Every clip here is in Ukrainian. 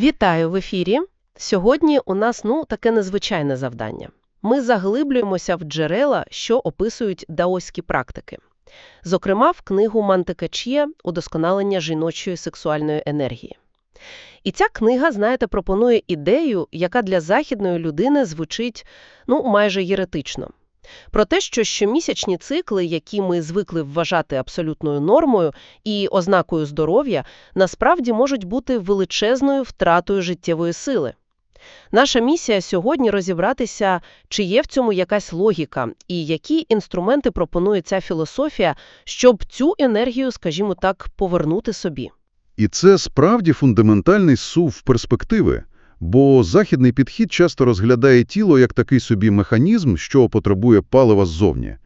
Вітаю в ефірі. Сьогодні у нас ну таке незвичайне завдання. Ми заглиблюємося в джерела, що описують даоські практики. Зокрема, в книгу Мантика Ч'є «Удосконалення жіночої сексуальної енергії». І ця книга, знаєте, пропонує ідею, яка для західної людини звучить ну майже єретично. Про те, що щомісячні цикли, які ми звикли вважати абсолютною нормою і ознакою здоров'я, насправді можуть бути величезною втратою життєвої сили. Наша місія сьогодні розібратися, чи є в цьому якась логіка, і які інструменти пропонує ця філософія, щоб цю енергію, скажімо так, повернути собі. І це справді фундаментальний сув перспективи, бо західний підхід часто розглядає тіло як такий собі механізм, що потребує палива ззовні.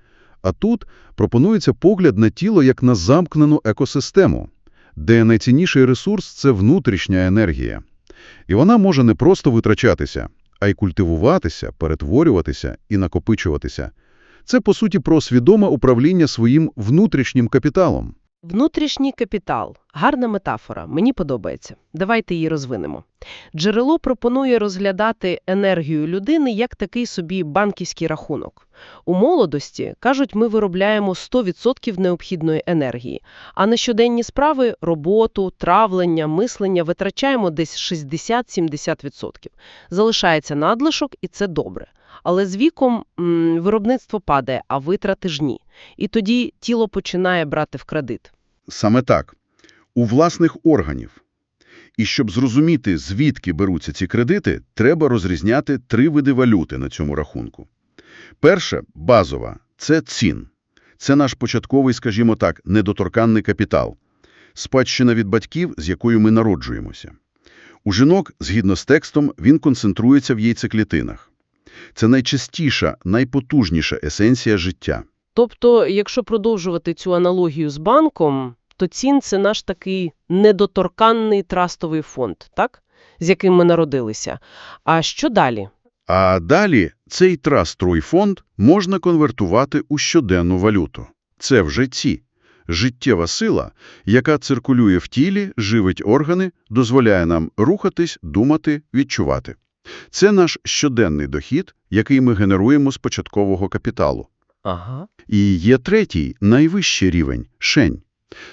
А тут пропонується погляд на тіло як на замкнену екосистему, де найцінніший ресурс – це внутрішня енергія. І вона може не просто витрачатися, а й культивуватися, перетворюватися і накопичуватися. Це, по суті, про свідоме управління своїм внутрішнім капіталом. Внутрішній капітал – гарна метафора, мені подобається. Давайте її розвинемо. Джерело пропонує розглядати енергію людини як такий собі банківський рахунок. У молодості, кажуть, ми виробляємо 100% необхідної енергії, а на щоденні справи – роботу, травлення, мислення – витрачаємо десь 60-70%. Залишається надлишок, і це добре. Але з віком м, виробництво падає, а витрати ж ні. І тоді тіло починає брати в кредит. Саме так. У власних органів. І щоб зрозуміти, звідки беруться ці кредити, треба розрізняти три види валюти на цьому рахунку. Перша – базова – це цін. Це наш початковий, скажімо так, недоторканний капітал. Спадщина від батьків, з якою ми народжуємося. У жінок, згідно з текстом, він концентрується в яйцеклітинах. Це найчастіша, найпотужніша есенція життя. Тобто, якщо продовжувати цю аналогію з банком, то цін – це наш такий недоторканний трастовий фонд, так? з яким ми народилися. А що далі? А далі цей трастрой фонд можна конвертувати у щоденну валюту. Це вже ці. Життєва сила, яка циркулює в тілі, живить органи, дозволяє нам рухатись, думати, відчувати. Це наш щоденний дохід, який ми генеруємо з початкового капіталу. Ага. І є третій, найвищий рівень – шень.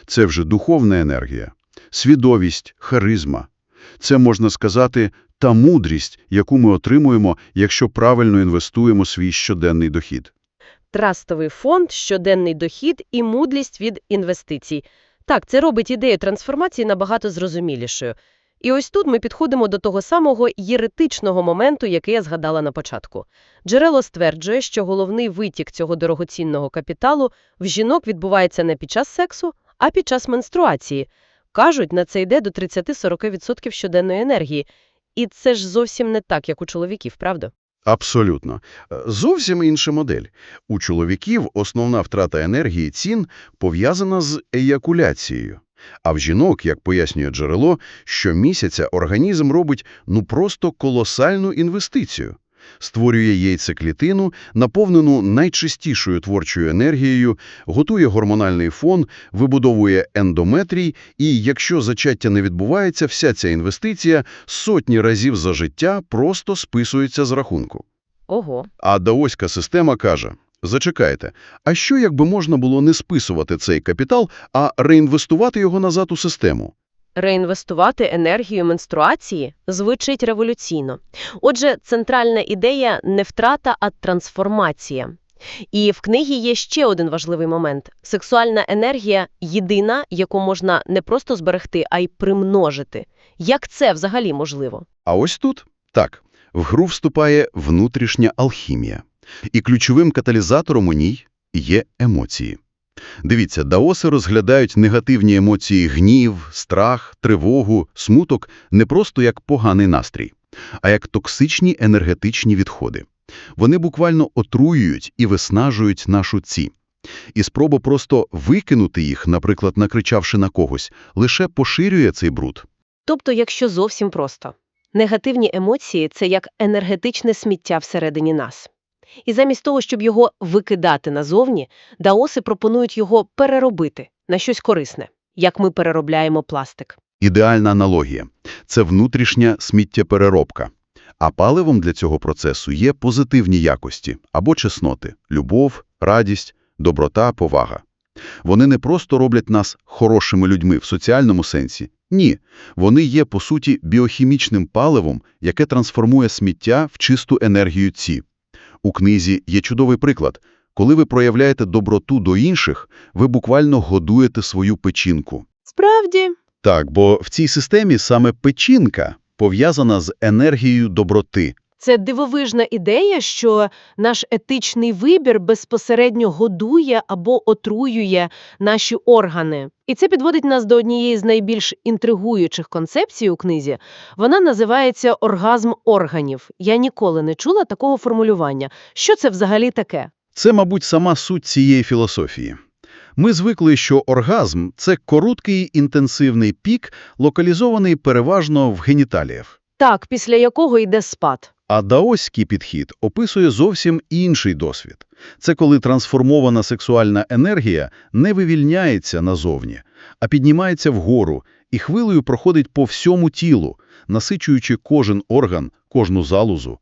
Це вже духовна енергія, свідовість, харизма. Це, можна сказати, та мудрість, яку ми отримуємо, якщо правильно інвестуємо свій щоденний дохід. Трастовий фонд, щоденний дохід і мудрість від інвестицій. Так, це робить ідею трансформації набагато зрозумілішою. І ось тут ми підходимо до того самого єретичного моменту, який я згадала на початку. Джерело стверджує, що головний витік цього дорогоцінного капіталу в жінок відбувається не під час сексу, а під час менструації. Кажуть, на це йде до 30-40% щоденної енергії. І це ж зовсім не так, як у чоловіків, правда? Абсолютно. Зовсім інша модель. У чоловіків основна втрата енергії цін пов'язана з еякуляцією. А в жінок, як пояснює джерело, щомісяця організм робить ну просто колосальну інвестицію. Створює яйцеклітину, наповнену найчистішою творчою енергією, готує гормональний фон, вибудовує ендометрій, і якщо зачаття не відбувається, вся ця інвестиція сотні разів за життя просто списується з рахунку. Ого. А даоська система каже, зачекайте, а що якби можна було не списувати цей капітал, а реінвестувати його назад у систему? Реінвестувати енергію менструації звучить революційно. Отже, центральна ідея – не втрата, а трансформація. І в книгі є ще один важливий момент. Сексуальна енергія – єдина, яку можна не просто зберегти, а й примножити. Як це взагалі можливо? А ось тут, так, в гру вступає внутрішня алхімія. І ключовим каталізатором у ній є емоції. Дивіться, даоси розглядають негативні емоції гнів, страх, тривогу, смуток не просто як поганий настрій, а як токсичні енергетичні відходи. Вони буквально отруюють і виснажують нашу ці. І спроба просто викинути їх, наприклад, накричавши на когось, лише поширює цей бруд. Тобто, якщо зовсім просто. Негативні емоції – це як енергетичне сміття всередині нас. І замість того, щоб його викидати назовні, даоси пропонують його переробити на щось корисне, як ми переробляємо пластик. Ідеальна аналогія – це внутрішня сміттєпереробка. А паливом для цього процесу є позитивні якості або чесноти – любов, радість, доброта, повага. Вони не просто роблять нас хорошими людьми в соціальному сенсі. Ні, вони є, по суті, біохімічним паливом, яке трансформує сміття в чисту енергію ці. У книзі є чудовий приклад. Коли ви проявляєте доброту до інших, ви буквально годуєте свою печінку. Справді, Так, бо в цій системі саме печінка пов'язана з енергією доброти. Це дивовижна ідея, що наш етичний вибір безпосередньо годує або отруює наші органи. І це підводить нас до однієї з найбільш інтригуючих концепцій у книзі. Вона називається оргазм органів. Я ніколи не чула такого формулювання. Що це взагалі таке? Це, мабуть, сама суть цієї філософії. Ми звикли, що оргазм – це короткий інтенсивний пік, локалізований переважно в геніталіях. Так, після якого йде спад. А даоський підхід описує зовсім інший досвід. Це коли трансформована сексуальна енергія не вивільняється назовні, а піднімається вгору і хвилею проходить по всьому тілу, насичуючи кожен орган, кожну залозу.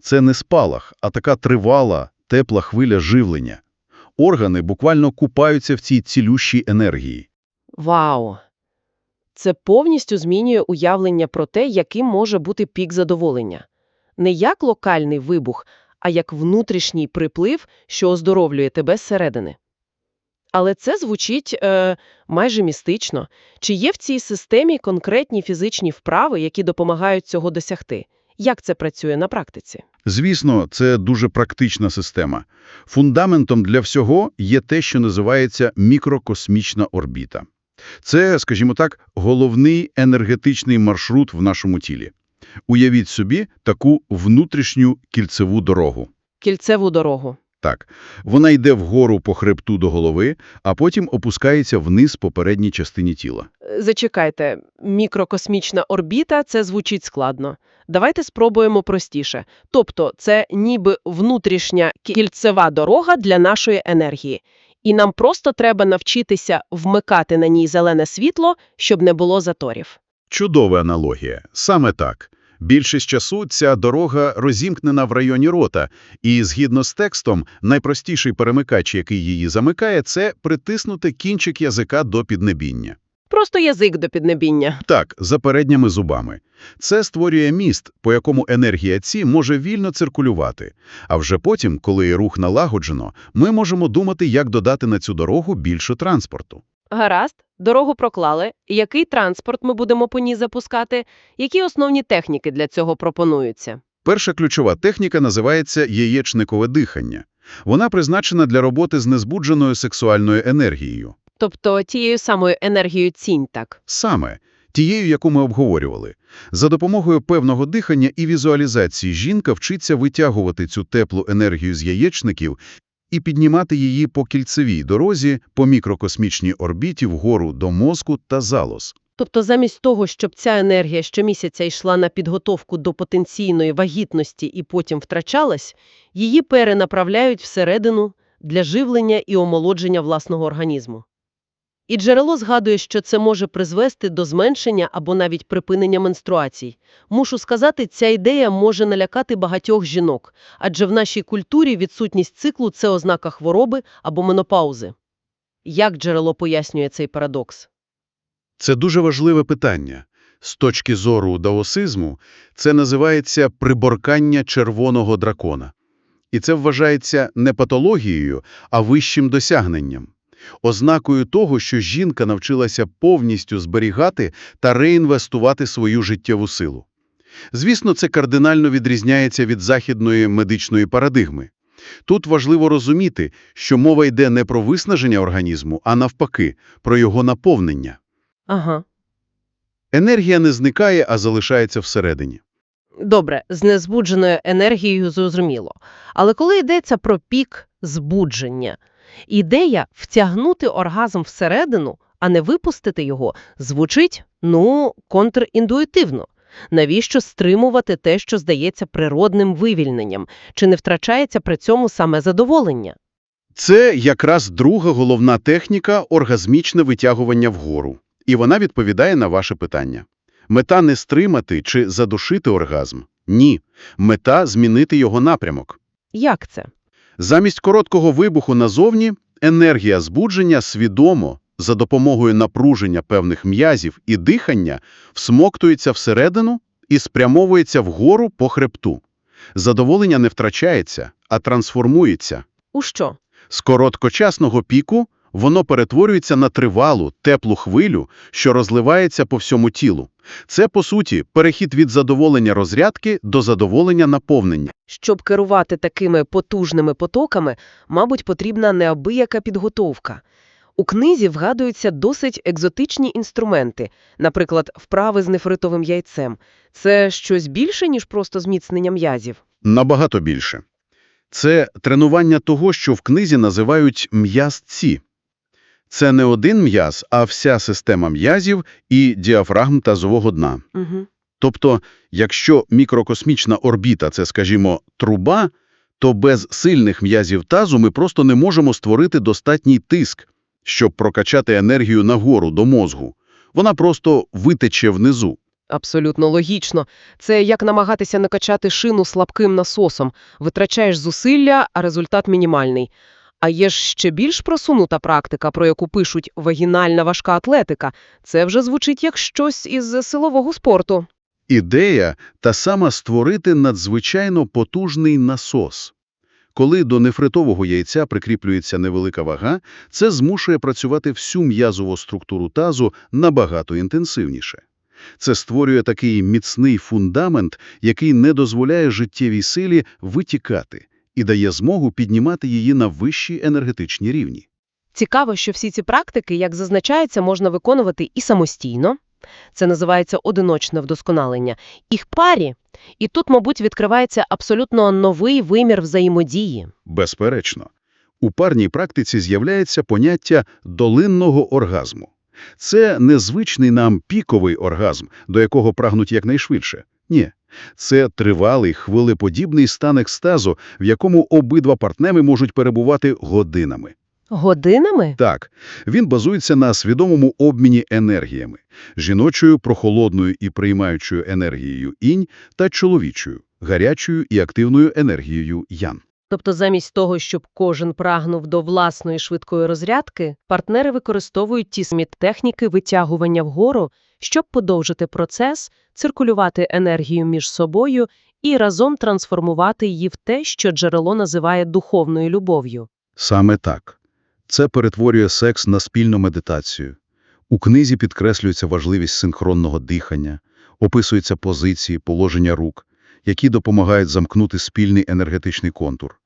Це не спалах, а така тривала, тепла хвиля живлення. Органи буквально купаються в цій цілющій енергії. Вау! Це повністю змінює уявлення про те, яким може бути пік задоволення. Не як локальний вибух, а як внутрішній приплив, що оздоровлює тебе зсередини. Але це звучить е, майже містично. Чи є в цій системі конкретні фізичні вправи, які допомагають цього досягти? Як це працює на практиці? Звісно, це дуже практична система. Фундаментом для всього є те, що називається мікрокосмічна орбіта. Це, скажімо так, головний енергетичний маршрут в нашому тілі. Уявіть собі таку внутрішню кільцеву дорогу. Кільцеву дорогу. Так, вона йде вгору по хребту до голови, а потім опускається вниз по передній частині тіла. Е, Зачекайте, мікрокосмічна орбіта – це звучить складно. Давайте спробуємо простіше. Тобто це ніби внутрішня кільцева дорога для нашої енергії. І нам просто треба навчитися вмикати на ній зелене світло, щоб не було заторів. Чудова аналогія. Саме так. Більшість часу ця дорога розімкнена в районі рота, і, згідно з текстом, найпростіший перемикач, який її замикає, це притиснути кінчик язика до піднебіння. Просто язик до піднебіння. Так, за передніми зубами. Це створює міст, по якому енергія ці може вільно циркулювати. А вже потім, коли рух налагоджено, ми можемо думати, як додати на цю дорогу більше транспорту. Гаразд, дорогу проклали. Який транспорт ми будемо по ній запускати? Які основні техніки для цього пропонуються? Перша ключова техніка називається яєчникове дихання. Вона призначена для роботи з незбудженою сексуальною енергією. Тобто тією самою енергією цінь, так? Саме тією, яку ми обговорювали. За допомогою певного дихання і візуалізації жінка вчиться витягувати цю теплу енергію з яєчників і піднімати її по кільцевій дорозі, по мікрокосмічній орбіті вгору до мозку та залоз. Тобто замість того, щоб ця енергія щомісяця йшла на підготовку до потенційної вагітності і потім втрачалась, її перенаправляють всередину для живлення і омолодження власного організму. І джерело згадує, що це може призвести до зменшення або навіть припинення менструацій. Мушу сказати, ця ідея може налякати багатьох жінок, адже в нашій культурі відсутність циклу – це ознака хвороби або менопаузи. Як джерело пояснює цей парадокс? Це дуже важливе питання. З точки зору даосизму це називається приборкання червоного дракона. І це вважається не патологією, а вищим досягненням. Ознакою того, що жінка навчилася повністю зберігати та реінвестувати свою життєву силу. Звісно, це кардинально відрізняється від західної медичної парадигми. Тут важливо розуміти, що мова йде не про виснаження організму, а навпаки, про його наповнення. Ага. Енергія не зникає, а залишається всередині. Добре, з незбудженою енергією зрозуміло. Але коли йдеться про пік збудження, ідея втягнути оргазм всередину, а не випустити його, звучить, ну, контрінтуїтивно. Навіщо стримувати те, що здається природним вивільненням? Чи не втрачається при цьому саме задоволення? Це якраз друга головна техніка – оргазмічне витягування вгору. І вона відповідає на ваше питання. Мета не стримати чи задушити оргазм. Ні. Мета – змінити його напрямок. Як це? Замість короткого вибуху назовні енергія збудження свідомо за допомогою напруження певних м'язів і дихання всмоктується всередину і спрямовується вгору по хребту. Задоволення не втрачається, а трансформується. У що? З короткочасного піку воно перетворюється на тривалу, теплу хвилю, що розливається по всьому тілу. Це, по суті, перехід від задоволення розрядки до задоволення наповнення. Щоб керувати такими потужними потоками, мабуть, потрібна неабияка підготовка. У книзі вгадуються досить екзотичні інструменти, наприклад, вправи з нефритовим яйцем. Це щось більше, ніж просто зміцнення м'язів? Набагато більше. Це тренування того, що в книзі називають м'язці. Це не один м'яз, а вся система м'язів і діафрагм тазового дна. Угу. Тобто, якщо мікрокосмічна орбіта – це, скажімо, труба, то без сильних м'язів тазу ми просто не можемо створити достатній тиск, щоб прокачати енергію нагору до мозгу. Вона просто витече внизу. Абсолютно логічно. Це як намагатися накачати шину слабким насосом. Витрачаєш зусилля, а результат мінімальний. А є ж ще більш просунута практика, про яку пишуть вагінальна важка атлетика. Це вже звучить як щось із силового спорту. Ідея та сама створити надзвичайно потужний насос. Коли до нефритового яйця прикріплюється невелика вага, це змушує працювати всю м'язову структуру тазу набагато інтенсивніше. Це створює такий міцний фундамент, який не дозволяє життєвій силі витікати і дає змогу піднімати її на вищі енергетичні рівні. Цікаво, що всі ці практики, як зазначається, можна виконувати і самостійно. Це називається одиночне вдосконалення. І парі. І тут, мабуть, відкривається абсолютно новий вимір взаємодії. Безперечно. У парній практиці з'являється поняття долинного оргазму. Це незвичний нам піковий оргазм, до якого прагнуть якнайшвидше. Ні. Це тривалий, хвилеподібний стан екстазу, в якому обидва партнери можуть перебувати годинами. Годинами? Так, він базується на свідомому обміні енергіями – жіночою, прохолодною і приймаючою енергією інь та чоловічою, гарячою і активною енергією ян. Тобто замість того, щоб кожен прагнув до власної швидкої розрядки, партнери використовують ті самі техніки витягування вгору, щоб подовжити процес, циркулювати енергію між собою і разом трансформувати її в те, що джерело називає духовною любов'ю. Саме так. Це перетворює секс на спільну медитацію. У книзі підкреслюється важливість синхронного дихання, описуються позиції, положення рук, які допомагають замкнути спільний енергетичний контур.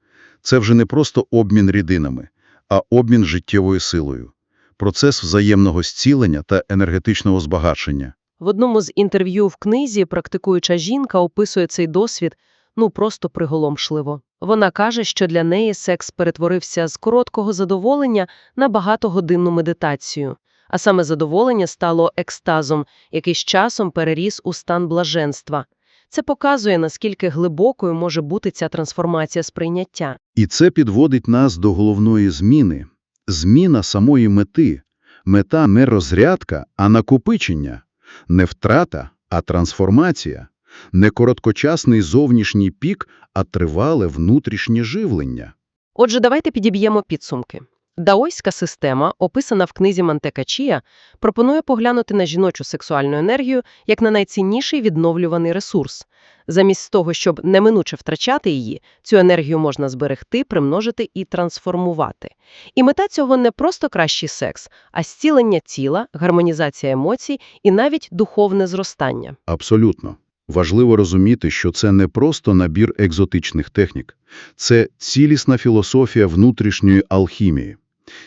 Це вже не просто обмін рідинами, а обмін життєвою силою. Процес взаємного зцілення та енергетичного збагачення. В одному з інтерв'ю в книзі практикуюча жінка описує цей досвід ну просто приголомшливо. Вона каже, що для неї секс перетворився з короткого задоволення на багатогодинну медитацію. А саме задоволення стало екстазом, який з часом переріс у стан блаженства. Це показує, наскільки глибокою може бути ця трансформація сприйняття. І це підводить нас до головної зміни. Зміна самої мети. Мета не розрядка, а накопичення. Не втрата, а трансформація. Не короткочасний зовнішній пік, а тривале внутрішнє живлення. Отже, давайте підіб'ємо підсумки. Даоська система, описана в книзі Мантека Чія, пропонує поглянути на жіночу сексуальну енергію як на найцінніший відновлюваний ресурс. Замість того, щоб неминуче втрачати її, цю енергію можна зберегти, примножити і трансформувати. І мета цього не просто кращий секс, а зцілення тіла, гармонізація емоцій і навіть духовне зростання. Абсолютно. Важливо розуміти, що це не просто набір екзотичних технік. Це цілісна філософія внутрішньої алхімії.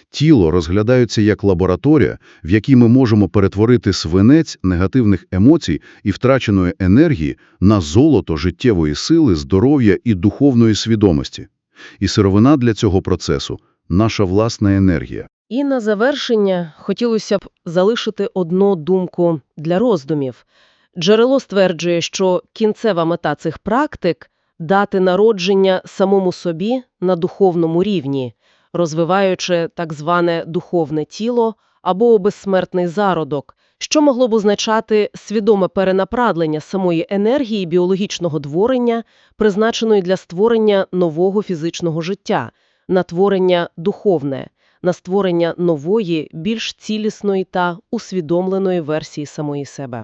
Тіло розглядається як лабораторія, в якій ми можемо перетворити свинець негативних емоцій і втраченої енергії на золото життєвої сили, здоров'я і духовної свідомості. І сировина для цього процесу – наша власна енергія. І на завершення хотілося б залишити одну думку для роздумів. Джерело стверджує, що кінцева мета цих практик – дати народження самому собі на духовному рівні, розвиваючи так зване духовне тіло або безсмертний зародок, що могло б означати свідоме перенаправлення самої енергії біологічного творення, призначеної для створення нового фізичного життя, на творення духовне, на створення нової, більш цілісної та усвідомленої версії самої себе.